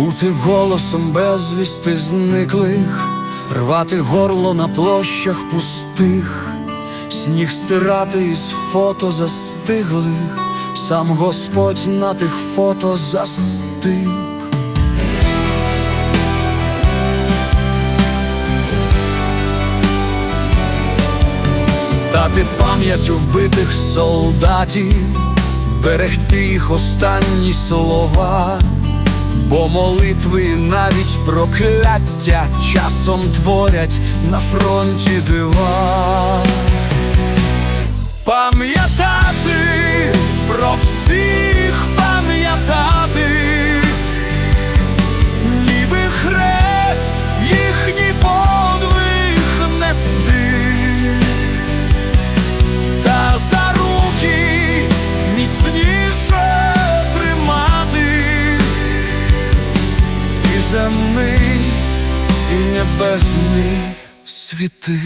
Бути голосом безвісти зниклих, рвати горло на площах пустих, сніг стирати із фото застиглих, сам Господь на тих фото застиг. Стати пам'яттю вбитих солдатів, берегти їх останні слова, бо молитви навіть прокляття часом творять на фронті дива. Пам'ятати земний, і небесний світи.